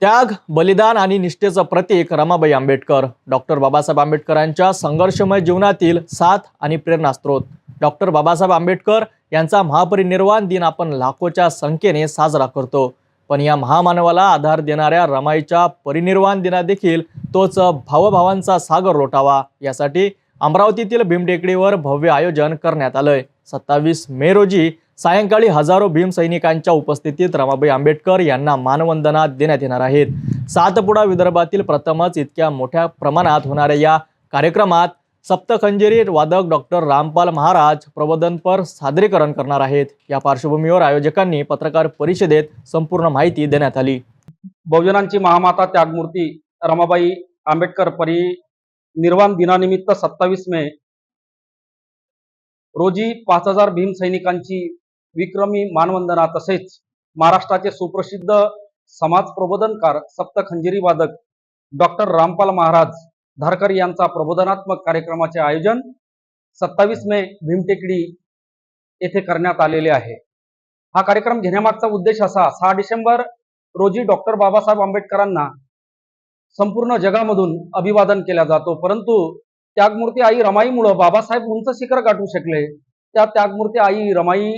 त्याग बलिदान आणि निष्ठेचं प्रतीक रमाबाई आंबेडकर. डॉक्टर बाबासाहेब आंबेडकरांच्या संघर्षमय जीवनातील साथ आणि प्रेरणास्त्रोत डॉक्टर बाबासाहेब आंबेडकर यांचा महापरिनिर्वाण दिन आपण लाखोच्या संख्येने साजरा करतो. पण या महामानवाला आधार देणाऱ्या रमाईच्या परिनिर्वाण दिना देखील तोच भावभावांचा सागर लोटावा. यासाठी अमरावतीतील भीमटेकडीवर भव्य आयोजन करण्यात आलंय. सत्तावीस मे रोजी सायंकाळी हजारो भीमसैनिकांच्या उपस्थितीत रमाबाई आंबेडकर यांना मानवंदना देण्यात येणार आहेत. सातपुडा विदर्भातील प्रथमच इतक्या मोठ्या प्रमाणात होणाऱ्या या कार्यक्रमात सप्तखंजेरी वादक डॉक्टर रामपाल महाराज प्रबोधनपर सादरीकरण करणार आहेत. या पार्श्वभूमीवर आयोजकांनी पत्रकार परिषदेत संपूर्ण माहिती देण्यात आली. बहुजनांची महामाता त्यागमूर्ती रमाबाई आंबेडकर परिनिर्वाण दिनानिमित्त सत्तावीस मे रोजी पाच हजार भीमसैनिकांची विक्रमी मानवंदना तसेच महाराष्ट्राचे सुप्रसिद्ध समाज प्रबोधनकार सप्तखंजिरी वादक डॉक्टर रामपाल महाराज धारकर यांचा प्रबोधनात्मक कार्यक्रमाचे आयोजन सत्तावीस मे भीमटेकडी येथे करण्यात आलेले आहे. हा कार्यक्रम घेण्यामागचा उद्देश असा सहा डिसेंबर रोजी डॉक्टर बाबासाहेब आंबेडकरांना संपूर्ण जगामधून अभिवादन केला जातो. परंतु त्यागमूर्ती आई रमाईमुळं बाबासाहेब उंच शिखर गाठू शकले. त्या त्यागमूर्ती आई रमाई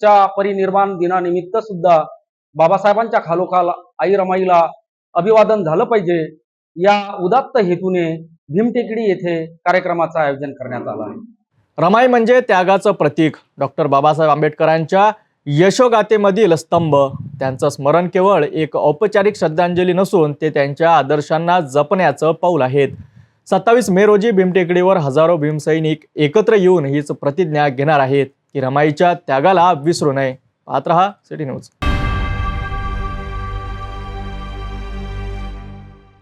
च्या परिनिर्माण दिनानिमित्त सुद्धा बाबासाहेबांच्या खालोखाल आई रमाईला अभिवादन झालं पाहिजे. या उदात्त हेतूने भीमटेकडी येथे कार्यक्रमाचं आयोजन करण्यात आलं आहे. रमाई म्हणजे त्यागाचं प्रतीक. डॉक्टर बाबासाहेब आंबेडकरांच्या यशोगाथेमधील स्तंभ. त्यांचं स्मरण केवळ एक औपचारिक श्रद्धांजली नसून ते त्यांच्या आदर्शांना जपण्याचं पाऊल आहेत. सत्तावीस मे रोजी भीमटेकडीवर हजारो भीमसैनिक एकत्र येऊन हीच प्रतिज्ञा घेणार आहेत. की रमाईच्या त्यागाला विसरू नये. पाहत रहा सिटी न्यूज.